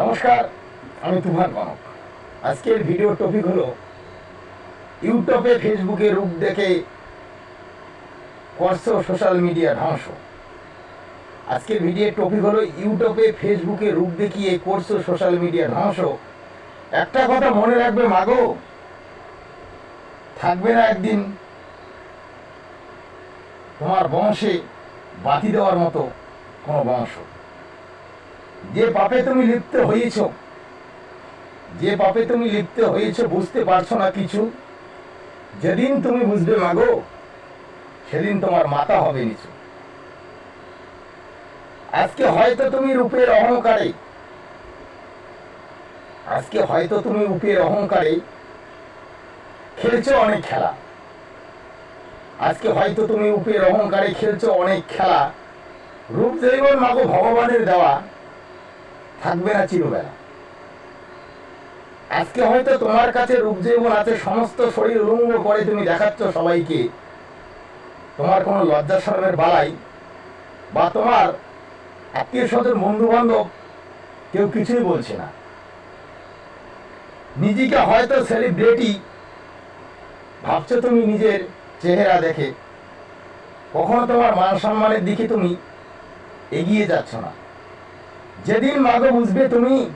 নমস্কার, আমি তুফান কনক আজকের ভিডিও টপিক হলো, ইউটিউবে, ফেসবুকে রূপ দেখে করছ সোশ্যাল মিডিয়া ধ্বংস। আজকের ভিডিওর টপিক হলো, ইউটিউবে, ফেসবুকে রূপ দেখিয়ে করছ সোশ্যাল মিডিয়া ধ্বংস। একটা কথা মনে রাখবে, মাগো, থাকবে না একদিন তোমার বংশে বাতি দেওয়ার মতো কোনো বংশ। যে পাপে তুমি লিপ্ত হয়েছ, যে পাপে তুমি লিপ্ত হয়েছ, বুঝতে পারছ না কিছু? যেদিন তুমি বুঝবে, মাগো, সেদিন তোমার মাথা হবে নিচু। আজকে হয়তো তুমি রূপের অহংকারে, আজকে হয়তো তুমি রূপের অহংকারে খেলছো অনেক খেলা। আজকে হয়তো তুমি রূপের অহংকারে খেলছো অনেক খেলা। রূপ জৈবন মাগো ভগবানের দেওয়া থাকবে না চিরবেলা। আজকে হয়তো তোমার কাছে রূপ জীবন আছে, সমস্ত শরীর উলঙ্গ করে তুমি দেখাচ্ছ সবাইকে। তোমার কোনো লজ্জা শরমের বালাই বা তোমার আত্মীয় স্বজন বন্ধু বান্ধব কেউ কিছুই বলছে না। নিজেকে হয়তো সেলিব্রিটি ভাবছ তুমি নিজের চেহারা দেখে। কখনো তোমার মান সম্মানের দিকে তুমি এগিয়ে যাচ্ছ না। যেদিন মাগো বুঝবে তুমি,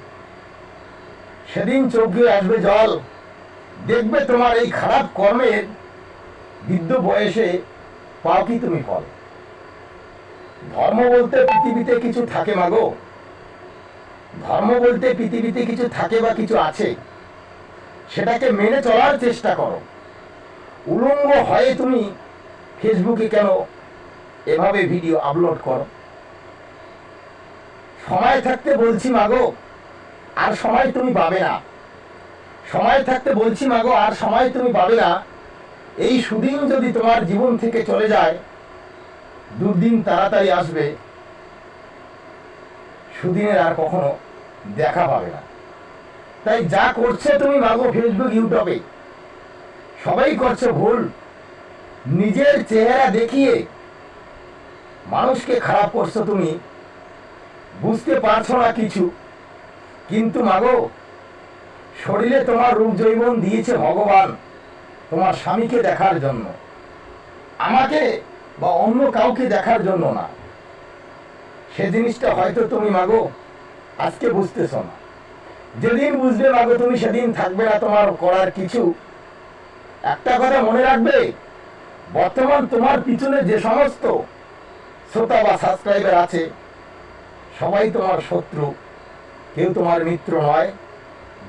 সেদিন চোখে আসবে জল। দেখবে তোমার এই খারাপ কর্মের বৃদ্ধ বয়সে পাও কি তুমি ফল। ধর্ম বলতে পৃথিবীতে কিছু থাকে মাগো। ধর্ম বলতে পৃথিবীতে কিছু থাকে বা কিছু আছে। সেটাকে মেনে চলার চেষ্টা করো। উলঙ্গ হয়ে তুমি ফেসবুকে কেন এভাবে ভিডিও আপলোড করো? সময় থাকতে বলছি মাগো, আর সময় তুমি পাবে না। সময় থাকতে বলছি মাগো, আর সময় তুমি পাবে না। এই সুদিন যদি তোমার জীবন থেকে চলে যায় দুদিন তাড়াতাড়ি আসবে। সুদিনের আর কখনো দেখা পাবে না। তাই যা করছে তুমি মাগো ফেসবুক ইউটিউবে সবাই করছে ভুল। নিজের চেহারা দেখিয়ে মানুষকে খারাপ করছ তুমি। বুঝতে পারছ না কিছু। কিন্তু মাগো, শরীরে তোমার রূপ জৈবন দিয়েছে ভগবান, তোমার স্বামীকে দেখার জন্য। আমাকে বা অন্য কাউকে দেখার জন্য না। সে জিনিসটা হয়তো তুমি মাগো, আজকে বুঝতেছ না। যেদিন বুঝবে মাগো, তুমি সেদিন থাকবে না তোমার করার কিছু। একটা কথা মনে রাখবে, বর্তমান তোমার পিছনে যে সমস্ত শ্রোতা বা সাবস্ক্রাইবার আছে সবাই তোমার শত্রু। কেউ তোমার মিত্র নয়।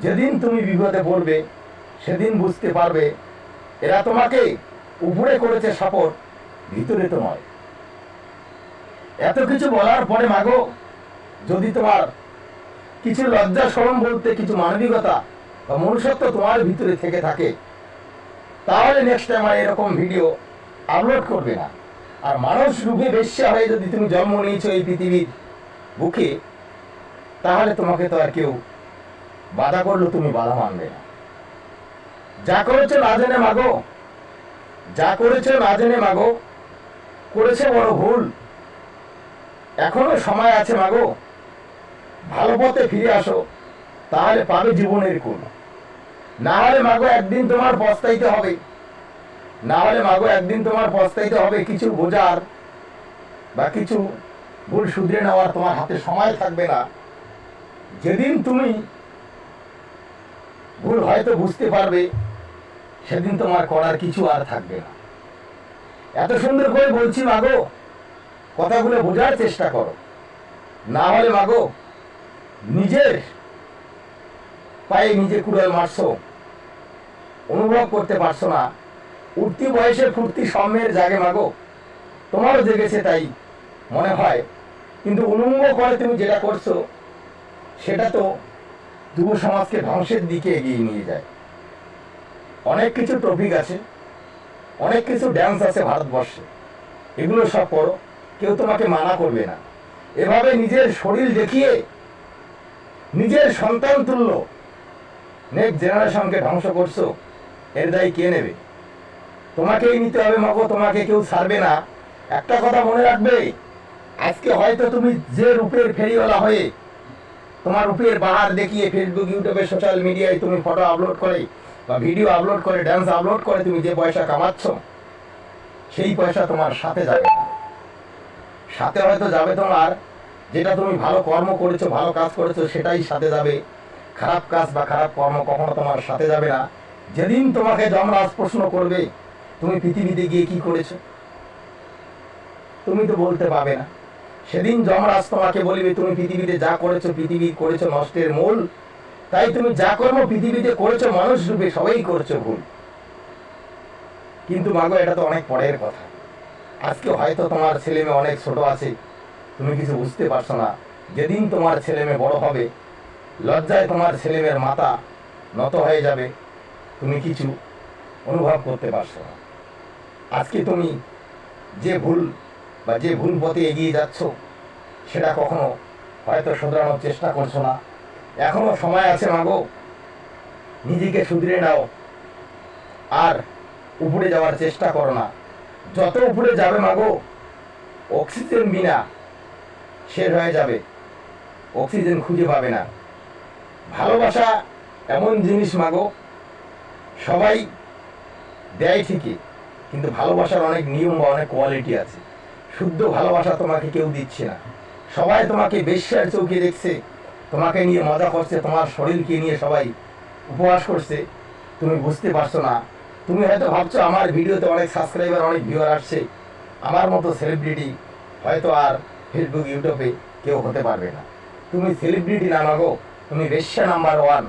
যেদিন তুমি বিপদে পড়বে, সেদিন বুঝতে পারবে, এরা তোমাকে উপরে করেছে সাপোর্ট, ভিতরে তো নয়। এত কিছু বলার পরে মাগো, যদি তোমার কিছু লজ্জা সরম বলতে কিছু মানবিকতা বা মনুষ্যত্ব তোমার ভিতরে থেকে থাকে, তাহলে নেক্সট টাইম আর এরকম ভিডিও আপলোড করবে না। আর মানুষ রূপে বেশ্যা হয়ে যদি তুমি জন্ম নিয়েছো এই পৃথিবীর বুকে, তাহলে তোমাকে তো আর কেউ বাধা করল, তুমি বাধা মানবে না। যা করেছ না জেনে মাগো। যা করেছ না জেনে মাগো। করেছে বড় ভুল। এখনও সময় আছে মাগো। ভালো পথে ফিরে আসো, তাহলে পাবে জীবনের কুল। না হলে মাগো একদিন তোমার পস্তাইতে হবে। না হলে মাগো একদিন তোমার পস্তাইতে হবে, কিছু বোঝার বা কিছু ভুল শুধরে নেওয়ার তোমার হাতে সময় থাকবে না। যেদিন তুমি ভুল হয়তো বুঝতে পারবে, সেদিন তোমার করার কিছু আর থাকবে না। এত সুন্দর করে বলছি, মাগো, কথাগুলো বোঝার চেষ্টা করো। না হলে, মাগো, নিজের পায়ে নিজে কুড়াল মারছো, অনুভব করতে পারছ না। উঠতি বয়সে ফুর্তি সম্মের জাগে, মাগো, তোমারও জেগেছে তাই। মনে হয়। কিন্তু উলঙ্গ করে তুমি যেটা করছ, সেটা তো যুব সমাজকে ধ্বংসের দিকে এগিয়ে নিয়ে যায়। অনেক কিছু টপিক আছে, অনেক কিছু ড্যান্স আছে ভারতবর্ষে। এগুলো সব করো, কেউ তোমাকে মানা করবে না। এভাবে নিজের শরীর দেখিয়ে, নিজের সন্তান তুল্য নেক্সট জেনারেশনকে ধ্বংস করছ, এর দায়ী কে নেবে? তোমাকেই নিতে হবে মাগো, তোমাকে কেউ ছাড়বে না। একটা কথা মনে রাখবে আজকে হয়তো তুমি যে রূপের ফেরিওয়ালা হয়ে তোমার রূপের বাহার দেখিয়ে ফেসবুক ইউটিউবে সোশ্যাল মিডিয়ায় তুমি ফটো আপলোড করে বা ভিডিও আপলোড করে ড্যান্স আপলোড করে তুমি যে পয়সা কামাচ্ছ, সেই পয়সা তোমার সাথে যাবে। সাথে হয়তো যাবে তোমার যেটা তুমি ভালো কর্ম করেছ, ভালো কাজ করেছ, সেটাই সাথে যাবে। খারাপ কাজ বা খারাপ কর্ম কখনো তোমার সাথে যাবে না। যেদিন তোমাকে যমরাজ প্রশ্ন করবে, তুমি পৃথিবীতে গিয়ে কি করেছ? তুমি তো বলতে পারবে না। সেদিন যমরাজ তোমাকে বলবে, তুমি পৃথিবীতে যা করেছ, পৃথিবী করেছ নষ্টের মূল। তাই তুমি যা কর্ম পৃথিবীতে করেছ, মানুষ রূপে সবাই করছ ভুল। কিন্তু মাগো, এটা তো অনেক পরের কথা। আজকে হয়তো তোমার ছেলে মেয়ে অনেক ছোট আছে, তুমি কিছু বুঝতে পারছ না। যেদিন তোমার ছেলে মেয়ে বড় হবে, লজ্জায় তোমার ছেলে মেয়ের মাথা নত হয়ে যাবে। তুমি কিছু অনুভব করতে পারছ না। আজকে তুমি যে ভুল বা যে ভুল পথে এগিয়ে যাচ্ছ, সেটা কখনো হয়তো শুধরানোর চেষ্টা করছ না। এখনও সময় আছে মাগো নিজেকে শুধরে নাও। আর উপরে যাওয়ার চেষ্টা করো না। যত উপরে যাবে মাগো অক্সিজেন বিনা শেষ হয়ে যাবে। অক্সিজেন খুঁজে পাবে না। ভালোবাসা এমন জিনিস মাগো সবাই দেয় ঠিকই, কিন্তু ভালোবাসার অনেক নিয়ম বা অনেক কোয়ালিটি আছে। শুদ্ধ ভালোবাসা তোমাকে কেউ দিচ্ছে না। সবাই তোমাকে বেশ্যার চৌকি দেখছে, তোমাকে নিয়ে মজা করছে, তোমার শরীরকে নিয়ে সবাই উপহাস করছে। তুমি বুঝতে পারছ না। তুমি হয়তো ভাবছ আমার ভিডিওতে অনেক সাবস্ক্রাইবার অনেক ভিউয়ার আসছে। আমার মতো সেলিব্রিটি হয়তো আর ফেসবুক ইউটিউবে কেউ হতে পারবে না। তুমি সেলিব্রিটি না মাগো, তুমি বেশ্যা নাম্বার ওয়ান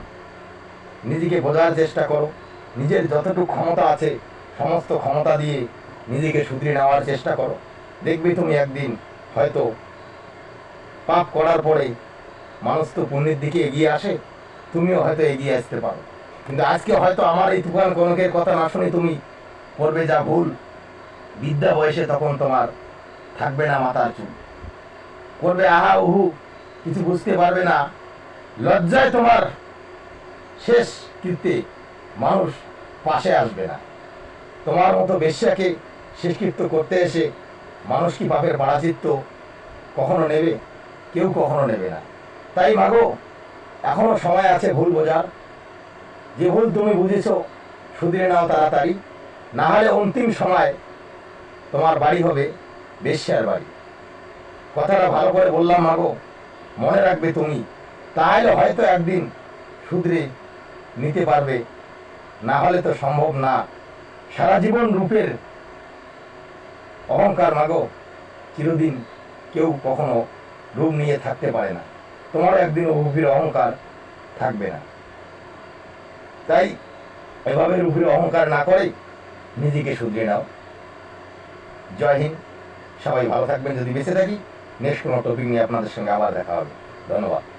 নিজেকে বোঝার চেষ্টা করো। নিজের যতটুকু ক্ষমতা আছে, সমস্ত ক্ষমতা দিয়ে নিজেকে শুধরে নেওয়ার চেষ্টা করো। দেখবে তুমি একদিন হয়তো পাপ করার পরে মানুষ তো পুণ্যের দিকে এগিয়ে আসে, তুমিও হয়তো এগিয়ে আসতে পারো। কিন্তু আজকে হয়তো আমার এই তুফান কনকের কথা না শুনে তুমি করবে যা ভুল, বিদ্যা বয়সে তখন তোমার থাকবে না মাথার চুল। করবে আহা উহু, কিছু বুঝতে পারবে না। লজ্জায় তোমার শেষ কীর্তি মানুষ পাশে আসবে না। তোমার মতো বেশ্যাকে শেষকৃত্য করতে এসে মানুষ কি পাপের পাড়াচিত্ত কখনো নেবে? কেউ কখনো নেবে না। তাই মাগো, এখনও সময় আছে ভুল বোঝার। যে ভুল তুমি বুঝেছ, শুধরে নাও তাড়াতাড়ি। না হলে অন্তিম সময় তোমার বাড়ি হবে বেশ্যার বাড়ি। কথাটা ভালো করে বললাম মাগো, মনে রাখবে তুমি। তাহলে হয়তো একদিন শুধরে নিতে পারবে। না হলে তো সম্ভব না। সারা জীবন রূপের অহংকার মাগো, চিরদিন কেউ কখনো রূপ নিয়ে থাকতে পারে না। তোমারও একদিন রূপের অহংকার থাকবে না। তাই এভাবে রূপের অহংকার না করে নিজেকে শুধরে নাও। জয় হিন্দ, সবাই ভালো থাকবেন। যদি বেঁচে থাকি নেক্সট কোনো টপিক নিয়ে আপনাদের সঙ্গে আবার দেখা হবে। ধন্যবাদ।